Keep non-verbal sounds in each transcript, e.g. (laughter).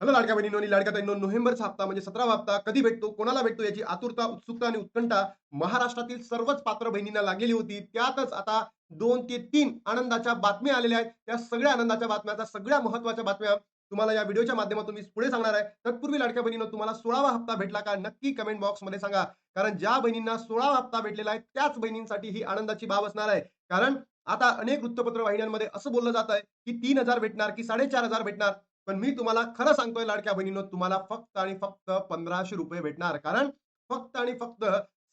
Hello लाडक्या बहिणीनो आणि लाडक्या ताईंनो नोव्हेंबरचा हप्ता म्हणजे सतरावा हप्ता कधी भेटतो कोणाला भेटतो याची आतुरता उत्सुकता आणि उत्कंठा महाराष्ट्रातील सर्वच पात्र बहिणींना लागलेली होती. त्यातच आता दोन ते तीन आनंदाच्या बातम्या आलेल्या आहेत. त्या सगळ्या आनंदाच्या बातम्या सगळ्या महत्त्वाच्या बातम्या तुम्हाला या व्हिडिओच्या माध्यमातून मी पुढे सांगणार आहे. तत्पूर्वी लाडक्या बहिणीनं तुम्हाला सोळावा हप्ता भेटला का नक्की कमेंट बॉक्समध्ये सांगा. कारण ज्या बहिणींना सोळावा हप्ता भेटलेला आहे त्याच बहिणींसाठी ही आनंदाची बाब असणार आहे. कारण आता अनेक वृत्तपत्र वाहिन्यांमध्ये असं बोललं जात आहे की तीन हजार भेटणार की साडेचार हजार भेटणार. पण मी तुम्हाला खरं सांगतोय लाडक्या बहिणीनो तुम्हाला फक्त आणि फक्त पंधराशे रुपये भेटणार. कारण फक्त आणि फक्त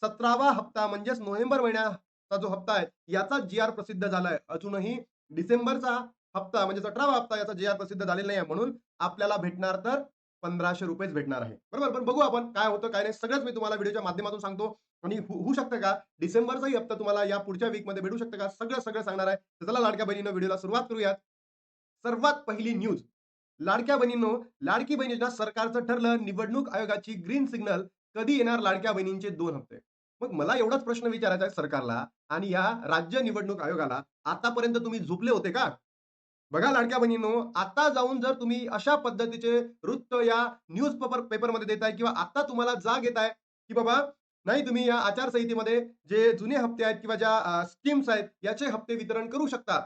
सतरावा हप्ता म्हणजेच नोव्हेंबर महिन्याचा जो हप्ता आहे याचा जी आर प्रसिद्ध झालाय. अजूनही डिसेंबरचा हप्ता म्हणजे सतरावा हप्ता याचा जी आर प्रसिद्ध झालेला नाही म्हणून आपल्याला भेटणार तर पंधराशे रुपयेच भेटणार आहे. बरोबर? पण बघू आपण काय होतं काय नाही. सगळंच मी तुम्हाला व्हिडिओच्या माध्यमातून सांगतो. आणि होऊ शकतं का? डिसेंबरचाही हप्ता तुम्हाला या पुढच्या वीकमध्ये भेटू शकतं का? सगळं सगळं सांगणार आहे. चला लाडक्या बहिणीनं व्हिडिओला सुरुवात करूयात. सर्वात पहिली न्यूज लाडक्या बहिणींनो लाडकी बहिणींना सरकारचं ठरलं. निवडणूक आयोगाची ग्रीन सिग्नल कधी येणार लाडक्या बहिणींचे दोन हप्ते? मग मला एवढाच प्रश्न विचारायचा आहे सरकारला आणि या राज्य निवडणूक आयोगाला. आतापर्यंत तुम्ही झोपले होते का? बघा लाडक्या बहिणींनो आता जाऊन जर तुम्ही अशा पद्धतीचे वृत्त या न्यूज पेपर पेपरमध्ये देताय किंवा आता तुम्हाला जाग येत आहे की बाबा नाही तुम्ही या आचारसंहितेमध्ये जे जुने हप्ते आहेत किंवा ज्या स्कीम्स आहेत याचे हप्ते वितरण करू शकता.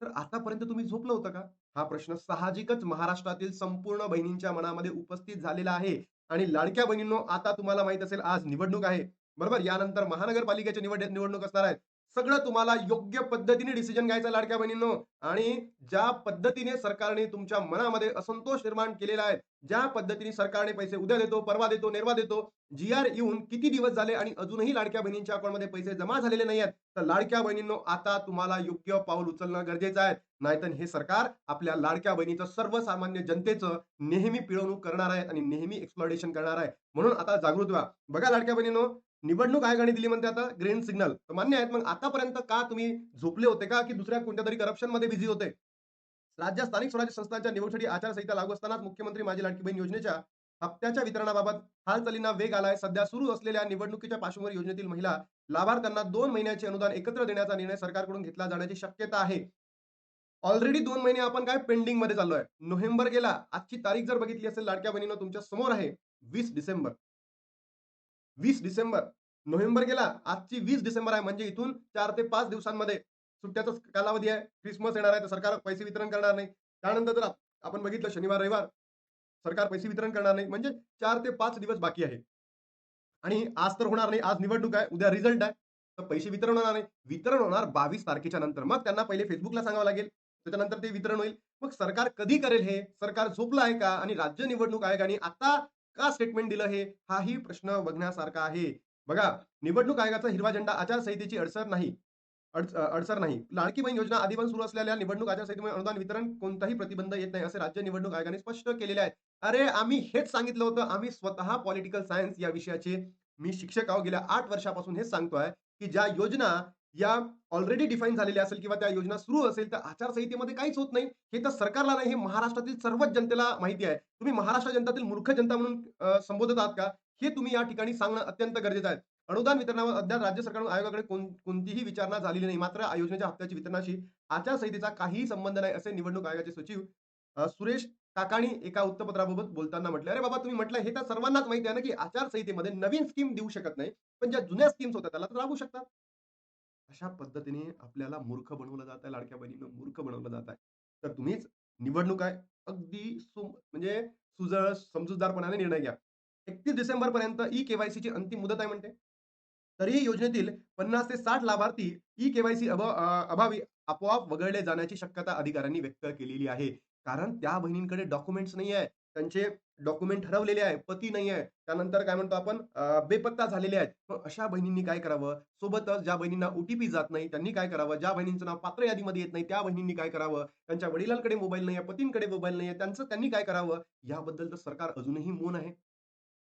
तर आतापर्यंत तुम्ही झोपलं होतं का? हा प्रश्न साहजिकच महाराष्ट्रातील संपूर्ण बहिणींच्या मनामध्ये उपस्थित झालेला आहे. आणि लाडक्या बहिणींनो आता तुम्हाला माहीत असेल आज निवडणूक आहे. बरोबर? यानंतर महानगरपालिकेच्या निवड निवडणूक असणार आहेत सगळं तुम्हाला योग्य पद्धतीने डिसिजन घ्यायचा लाडक्या बहिणींनो. आणि ज्या पद्धतीने सरकारने तुमच्या मनामध्ये असंतोष निर्माण केलेला आहे ज्या पद्धतीने सरकारने पैसे उद्या देतो परवा देतो निर्वा देतो जी आर येऊन किती दिवस झाले आणि अजूनही लाडक्या बहिणींच्या अकाउंटमध्ये पैसे जमा झालेले नाही आहेत तर लाडक्या बहिणींनो आता तुम्हाला योग्य पाऊल उचलणं गरजेचं आहे. नाहीतर हे सरकार आपल्या लाडक्या बहिणीचं सर्वसामान्य जनतेचं नेहमी पिळवणूक करणार आहे आणि नेहमी एक्सप्लॉडेशन करणार आहे. म्हणून आता जागृत व्हा. बघा लाडक्या बहिणींनो निवडणूक आयोगाने दिली म्हणते आता ग्रीन सिग्नल. तर मान्य आहेत. मग आतापर्यंत का तुम्ही झोपले होते का? की दुसऱ्या कोणत्या तरी करप्शनमध्ये बिझी होते? राज्य स्थानिक स्वराज्य संस्थांच्या निवडणुकीसाठी आचारसंहिता लागू असतानाच मुख्यमंत्री माझी लाडकी बहीण योजनेच्या हप्त्याच्या वितरणाबाबत हालचालींना वेग आलाय. सध्या सुरू असलेल्या निवडणुकीच्या पार्श्वभूमीवर योजनेतील महिला लाभार्थ्यांना दोन महिन्याचे अनुदान एकत्र देण्याचा निर्णय सरकारकडून घेतला जाण्याची शक्यता आहे. ऑलरेडी दोन महिने आपण काय पेंडिंगमध्ये चाललोय? नोव्हेंबर गेला. आजची तारीख जर बघितली असेल लाडक्या बहिणीनं तुमच्यासमोर आहे. वीस डिसेंबर. वीस डिसेंबर. नोव्हेंबर गेला आजची वीस डिसेंबर आहे म्हणजे इथून चार ते पाच दिवसांमध्ये सुट्ट्याचा कालावधी आहे. क्रिसमस येणार आहे तर सरकार पैसे वितरण करणार नाही. त्यानंतर जर आपण बघितलं शनिवार रविवार सरकार पैसे वितरण करणार नाही. म्हणजे चार ते पाच दिवस बाकी आहे. आणि आज तर होणार नाही आज निवडणूक आहे उद्या रिझल्ट आहे. तर पैसे वितरण होणार नाही. वितरण होणार बावीस तारखेच्या नंतर. मग त्यांना पहिले फेसबुकला सांगावं लागेल. त्याच्यानंतर ते वितरण होईल. मग सरकार कधी करेल हे? सरकार झोपलं आहे का? आणि राज्य निवडणूक आयोगाने आता का स्टेटमेंट दिलं हे? हाही प्रश्न बघण्यासारखा आहे. बघा निवडणूक आयोगाचा हिरवा झेंडा आचारसंहितेची अडसर नाही. अडसर नाही. लाडकी बहीण योजना आधीपासून सुरू असलेल्या निवडणूक आचारसंहितेमुळे अनुदान वितरण कोणताही प्रतिबंध येत नाही असे राज्य निवडणूक आयोगाने स्पष्ट केलेले आहे अरे आम्ही हेच सांगितलं होतं. आम्ही स्वतः पॉलिटिकल सायन्स या विषयाचे मी शिक्षक आहो गेल्या आठ वर्षापासून हेच सांगतोय की ज्या योजना या ऑलरेडी डिफाईन झालेल्या असेल किंवा त्या योजना सुरू असेल तर आचारसंहितेमध्ये काहीच होत नाही. हे तर सरकारला नाही हे महाराष्ट्रातील सर्वच जनतेला माहिती आहे. तुम्ही महाराष्ट्र जनतातील मूर्ख जनता म्हणून संबोधत आहात का? हे तुम्ही या ठिकाणी सांगणं अत्यंत गरजेचं आहे. अनुदान वितरणावर अद्याप राज्य सरकारकडून आयोगाकडे कोणतीही विचारणा झालेली नाही. मात्र योजनेच्या हप्त्याची वितरणाशी आचारसंहितेचा काहीही संबंध नाही असे निवडणूक आयोगाचे सचिव सुरेश काकाणी एका वृत्तपत्राबाबत बोलताना म्हटलं. अरे बाबा तुम्ही म्हटलं हे तर सर्वांनाच माहिती आहे ना की आचारसंहितेमध्ये नवीन स्कीम देऊ शकत नाही पण ज्या जुन्या स्कीम्स होत्या त्याला तर लागू शकतात. अशा पद्धतीने आपल्याला मूर्ख बनवलं जात आहे लाडक्या बहिणीनं मूर्ख बनवलं जात आहे तर तुम्हीच निवडणूक आहे. अगदी सु म्हणजे सुजळ समजूतदारपणाने निर्णय घ्या. एकतीस डिसेंबर पर्यंत ई केवायसीची अंतिम मुदत आहे म्हणते. तरीही योजनेतील पन्नास ते साठ लाभार्थी ई केवायसी अभावी आपोआप वगळले जाण्याची शक्यता अधिकाऱ्यांनी व्यक्त केलेली आहे. कारण त्या बहिणींकडे डॉक्युमेंट्स नाही आहे त्यांचे डॉक्युमेंट ठरवलेले आहे पती नाही आहे त्यानंतर काय म्हणतो आपण? बेपत्ता झालेले आहेत. मग अशा बहिणींनी काय करावं? सोबतच ज्या बहिणींना ओटीपी जात नाही त्यांनी काय करावं? ज्या बहिणींचं नाव पात्र यादीमध्ये येत नाही त्या बहिणींनी काय करावं? त्यांच्या वडिलांकडे मोबाईल नाही आहे पतींकडे मोबाईल नाही आहे त्यांचं त्यांनी काय करावं? याबद्दल तर सरकार अजूनही मौन आहे.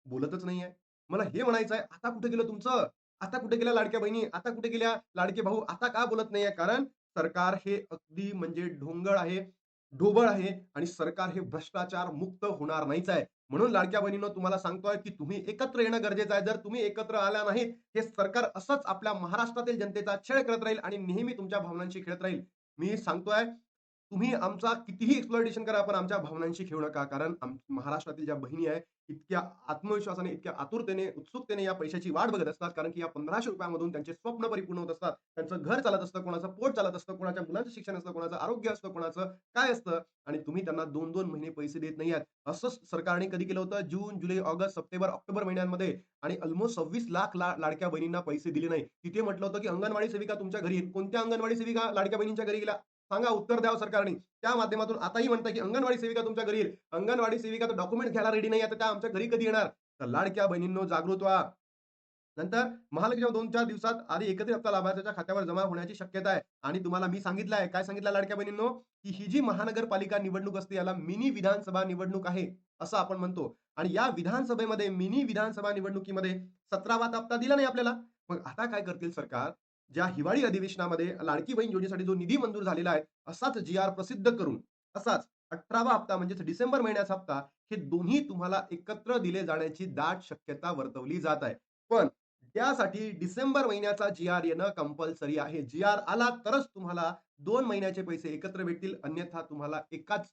बोलतच नाहीये. मला हे म्हणायचं आहे आता कुठे गेलं तुमचं? आता कुठे गेल्या लाडक्या बहिणी? आता कुठे गेल्या लाडके भाऊ? आता का बोलत नाहीये? कारण सरकार हे अगदी म्हणजे ढोंगळ आहे ढोबळ आहे आणि सरकार हे भ्रष्टाचार मुक्त होणार नाहीच आहे. म्हणून लाडक्या बहिणीनं तुम्हाला सांगतोय की तुम्ही एकत्र येणं गरजेचं आहे. जर तुम्ही एकत्र आल्या नाहीत हे सरकार असंच आपल्या महाराष्ट्रातील जनतेचा छळ करत राहील आणि नेहमी तुमच्या भावनांशी खेळत राहील. मी सांगतोय तुम्ही आमचा कितीही एक्सप्लॉयटेशन करा पण आमच्या भावनांशी खेळू नका. कारण महाराष्ट्रातील ज्या बहिणी आहे इतक्या आत्मविश्वासाने इतक्या आतुरतेने उत्सुकतेने या पैशाची वाट बघत असतात. कारण की या पंधराशे रुपयामधून त्यांचे स्वप्न परिपूर्ण होत असतात. त्यांचं घर चालत असतं कोणाचं पोट चालत असतं कोणाच्या मुलांचं शिक्षण असतं कोणाचं आरोग्य असतं कोणाचं काय असतं. आणि तुम्ही त्यांना दोन दोन महिने पैसे देत नाही आहात. असं सरकारने कधी केलं होतं? जून जुलै ऑगस्ट सप्टेंबर ऑक्टोबर महिन्यांमध्ये. आणि ऑलमोस्ट सव्वीस लाख लाडक्या बहिणींना पैसे दिले नाही. तिथे म्हटलं होतं की अंगणवाडी सेविका तुमच्या घरी येईल. कोणत्या अंगणवाडी सेविका लाडक्या बहिणींच्या घरी गेला सांगा उत्तर द्यावं सरकारने. त्या माध्यमातून आताही म्हणतं की अंगणवाडी सेविका तुमच्या घरी येईल. अंगणवाडी सेविका तर डॉक्युमेंट घ्यायला रेडी नाही आता त्या आमच्या घरी कधी येणार? तर लाडक्या बहिणींनो जागृत व्हा. नंतर महालक्ष्मी दोन चार दिवसात आधी एकत्रित हप्ता लाभार्थ्याच्या खात्यावर जमा होण्याची शक्यता आहे. आणि तुम्हाला मी सांगितलं आहे काय सांगितलं लाडक्या बहिणींनो? की ही जी महानगरपालिका निवडणूक असते याला मिनी विधानसभा निवडणूक आहे असं आपण म्हणतो. आणि या विधानसभेमध्ये मिनी विधानसभा निवडणुकीमध्ये सतरावा हप्ता दिला नाही आपल्याला. मग आता काय करतील सरकार? ज्या हिवाळी अधिवेशनामध्ये लाडकी बहीण योजनेसाठी जो निधी मंजूर झालेला आहे असाच जी आर प्रसिद्ध करून असाच अठरावा हप्ता म्हणजेच डिसेंबर महिन्याचा हप्ता हे दोन्ही तुम्हाला एकत्र दिले जाण्याची दाट शक्यता वर्तवली जात आहे. पण त्यासाठी डिसेंबर महिन्याचा जी आर येणं कंपल्सरी आहे. जी आर आला तरच तुम्हाला दोन महिन्याचे पैसे एकत्र भेटतील अन्यथा तुम्हाला एकाच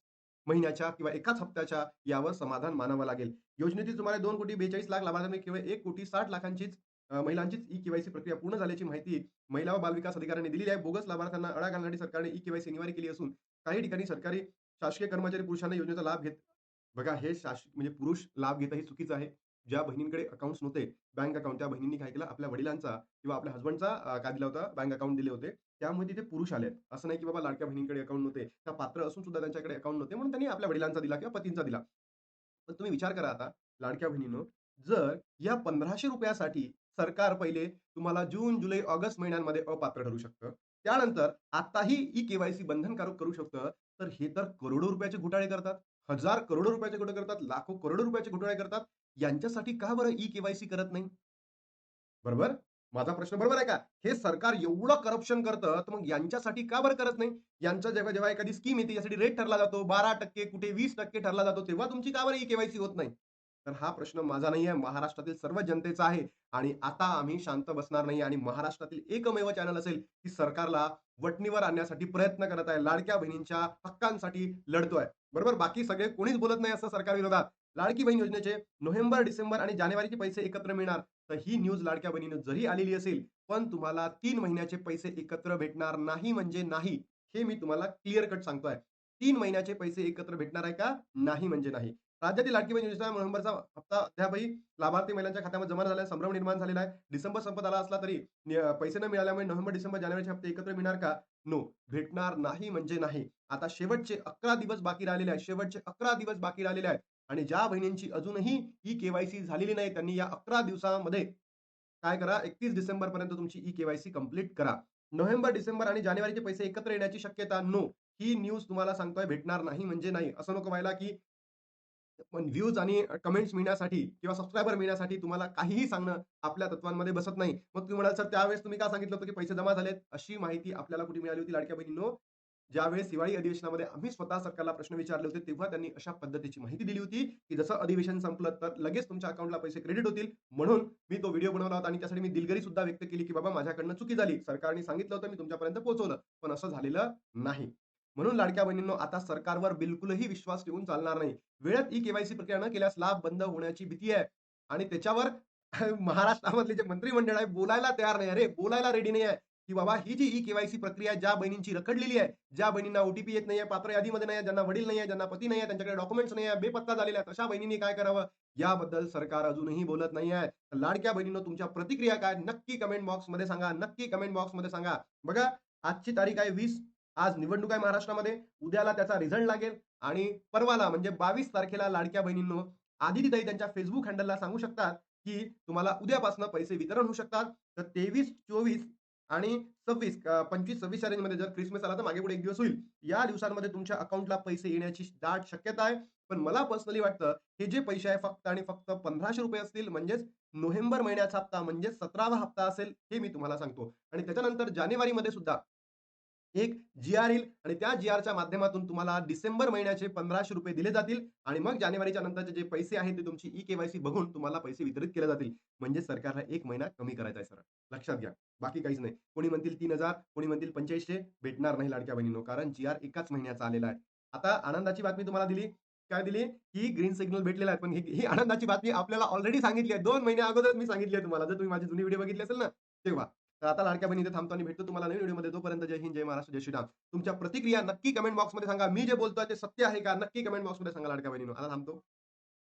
महिन्याच्या किंवा एकाच हप्त्याच्या यावर समाधान मानावं लागेल. योजनेतील सुमारे दोन कोटी बेचाळीस लाख लाभार्थ्यांनी केवळ एक कोटी साठ लाखांचीच महिलांचीच ई केवायसी प्रक्रिया पूर्ण झाल्याची माहिती महिला व बालविकास अधिकाऱ्यांनी दिलेली आहे. बोगस लाभार्थ्यांना अडा घालण्यासाठी सरकारने ई केवायसी अनिवार्य केली असून काही ठिकाणी सरकारी शासकीय कर्मचारी पुरुषांना योजनेचा लाभ घेत बघा हे शास म्हणजे पुरुष लाभ घेता हे चुकीचं आहे. ज्या बहिणींकडे अकाउंट्स नव्हते बँक अकाउंट त्या बहिणींनी काय केलं? आपल्या वडिलांचा किंवा आपल्या हसबंडचा काय दिला होता? बँक अकाउंट दिले होते. त्यामुळे तिथे पुरुष आले असं नाही की बाबा लाडक्या बहिणींकडे अकाउंट नव्हते. त्या पात्र असून सुद्धा त्यांच्याकडे अकाउंट नव्हते म्हणून त्यांनी आपल्या वडिलांचा दिला किंवा पतींचा दिला. पण तुम्ही विचार करा आता लाडक्या बहिणीनं जर या पंधराशे रुपयासाठी सरकार पहिले तुम्हाला जून जुलै ऑगस्ट महिन्यांमध्ये अपात्र ठरू शकतं. त्यानंतर आताही ई केवायसी बंधनकारक करू शकतं. तर हे तर करोडो रुपयाचे घोटाळे करतात. हजार करोडो रुपयाचे घोटाळे करतात? लाखो करोडो रुपयाचे घोटाळे करतात. यांच्यासाठी का बरं ई केवायसी करत नाही? बरोबर? माझा प्रश्न बरोबर आहे का? हे सरकार एवढं करप्शन करतं तर मग यांच्यासाठी का बरं करत नाही? यांचा जेव्हा जेव्हा एखादी स्कीम येते यासाठी रेट ठरला जातो. बारा टक्के कुठे वीस टक्के ठरला जातो तेव्हा तुमची का बरं ई केवायसी होत नाही? तर हा प्रश्न माझा नाही आहे महाराष्ट्रातील सर्व जनतेचा आहे. आणि आता आम्ही शांत बसणार नाही आणि महाराष्ट्रातील एकमेव चॅनल असेल की सरकारला वटणीवर आणण्यासाठी प्रयत्न करत आहे. लाडक्या बहिणींच्या हक्कांसाठी लढतोय. बरोबर? बाकी सगळे कोणीच बोलत नाही असं सरकार विरोधात. लाडकी बहीण योजनेचे नोव्हेंबर डिसेंबर आणि जानेवारीचे पैसे एकत्र मिळणार. तर ही न्यूज लाडक्या बहिणीनं जरी आलेली असेल पण तुम्हाला तीन महिन्याचे पैसे एकत्र भेटणार नाही म्हणजे नाही. हे मी तुम्हाला क्लिअर कट सांगतोय. तीन महिन्याचे पैसे एकत्र भेटणार आहे का? नाही म्हणजे नाही. राज्यातील लाडकी बहीण योजना नोव्हेंबरचा हप्ता अद्यापही लाभार्थी महिलांच्या खात्यामध्ये जमा झाला संभ्रम निर्माण झालेला आहे. डिसेंबर संपत आला असला तरी पैसे न मिळाल्यामुळे नोव्हेंबर डिसेंबर जानेवारीचे हप्ते एकत्र मिळणार का? नो. भेटणार नाही म्हणजे नाही. आता शेवटचे अकरा दिवस बाकी राहिलेले आहेत. शेवटचे अकरा दिवस बाकी राहिलेले आहेत. आणि ज्या बहिणींची अजूनही ई केवायसी झालेली नाही त्यांनी या अकरा दिवसामध्ये काय करा? एकतीस डिसेंबर पर्यंत तुमची ई केवायसी कंप्लीट करा. नोव्हेंबर डिसेंबर आणि जानेवारीचे पैसे एकत्र येण्याची शक्यता नो. ही न्यूज तुम्हाला सांगतोय भेटणार नाही म्हणजे नाही. असं नको व्हायला की व्ह्यूज आणि कमेंट्स मिळण्यासाठी किंवा सबस्क्रायबर मिळण्यासाठी तुम्हाला काहीही सांगणं आपल्या तत्वांमध्ये बसत नाही. मग तुम्ही म्हणाल सर त्यावेळेस तुम्ही का सांगितलं होतं की पैसे जमा झालेत? अशी माहिती आपल्याला कुठे मिळाली होती लाडक्या बहिणींनो? ज्यावेळेस हिवाळी अधिवेशनामध्ये आम्ही स्वतः सरकारला प्रश्न विचारले होते तेव्हा त्यांनी अशा पद्धतीची माहिती दिली होती की जसं अधिवेशन संपलं तर लगेच तुमच्या अकाउंटला पैसे क्रेडिट होतील. म्हणून मी तो व्हिडिओ बनवला होता आणि त्यासाठी मी दिलगिरी सुद्धा व्यक्त केली की बाबा माझ्याकडनं चुकी झाली. सरकारने सांगितलं होतं मी तुमच्यापर्यंत पोहोचवलं. पण असं झालेलं नाही. म्हणून लाडक्या बहिणींनो आता सरकारवर बिलकुलही विश्वास ठेवून चालणार नाही. वेळेत ई केवायसी प्रक्रिया न केल्यास लाभ बंद होण्याची भीती आहे. आणि त्याच्यावर (laughs) महाराष्ट्रामधले जे मंत्रिमंडळ आहे बोलायला तयार नाही. अरे बोलायला रेडी नाही आहे. की बाबा ही जी ई केवायसी प्रक्रिया ज्या बहिणींची रखडलेली आहे ज्या बहिणींना ओटीपी येत नाहीये पात्र यादीमध्ये नाही आहे, ज्यांना वडील नाही आहे ज्यांना पती नाही आहे त्यांच्याकडे डॉक्युमेंट्स नाही आहे बेपत्ता झालेल्या आहेत अशा बहिणींनी काय करावं? याबद्दल सरकार अजूनही बोलत नाही आहे. लाडक्या बहिणींनो तुमच्या प्रतिक्रिया काय? नक्की कमेंट बॉक्समध्ये सांगा. नक्की कमेंट बॉक्समध्ये सांगा. बघा आजची तारीख आहे वीस आज निवडणूक आहे महाराष्ट्रामध्ये. उद्याला त्याचा रिझल्ट लागेल. आणि परवाला म्हणजे बावीस तारखेला लाडक्या बहिणींनो आदितीताई त्यांच्या फेसबुक हँडलला सांगू शकतात की तुम्हाला उद्यापासून पैसे वितरण होऊ शकतात. तर तेवीस चोवीस आणि सव्वीस पंचवीस सव्वीसमध्ये जर क्रिसमस आला तर मागे पुढे एक दिवस होईल. या दिवसांमध्ये तुमच्या अकाउंटला पैसे येण्याची दाट शक्यता आहे. पण मला पर्सनली वाटतं हे जे पैसे आहे फक्त आणि फक्त पंधराशे रुपये असतील म्हणजेच नोव्हेंबर महिन्याचा हप्ता म्हणजे सतरावा हप्ता असेल हे मी तुम्हाला सांगतो. आणि त्याच्यानंतर जानेवारीमध्ये सुद्धा एक जी आर येईल आणि त्या जी आरच्या माध्यमातून तुम्हाला डिसेंबर महिन्याचे पंधराशे रुपये दिले जातील आणि मग जानेवारीच्या नंतरचे जे पैसे आहेत ते तुमची ई केवायसी बघून तुम्हाला पैसे वितरित केले जातील. म्हणजे सरकारला एक महिना कमी करायचा आहे सर. लक्षात घ्या. बाकी काहीच नाही. कोणी म्हणतील तीन हजार कोणी म्हणतील पंच्याऐंशी भेटणार नाही लाडक्या बहिणीनो कारण जी आर एकाच महिन्याचा आलेला आहे. आता आनंदाची बातमी तुम्हाला दिली. काय दिली? ही ग्रीन सिग्नल भेटलेला आहे. पण ही आनंदाची बातमी आपल्याला ऑलरेडी सांगितली आहे. दोन महिने अगोदर मी सांगितली आहे तुम्हाला. जर तुम्ही माझी जुनी व्हिडिओ बघितली असेल ना तेव्हा. तर आता लाडक्या बहिणी इथे थांबतो आणि भेटतो तुम्हाला नवीन व्हिडिओमध्ये. तोपर्यंत जय हिंद जय महाराष्ट्र जय श्रीराम. तुमच्या प्रतिक्रिया नक्की कमेंट बॉक्समध्ये सांगा. मी जे बोलतोय ते सत्य आहे का? नक्की कमेंट बॉक्समध्ये सांगा लाडक्या बहिणीनो. आता थांबतो.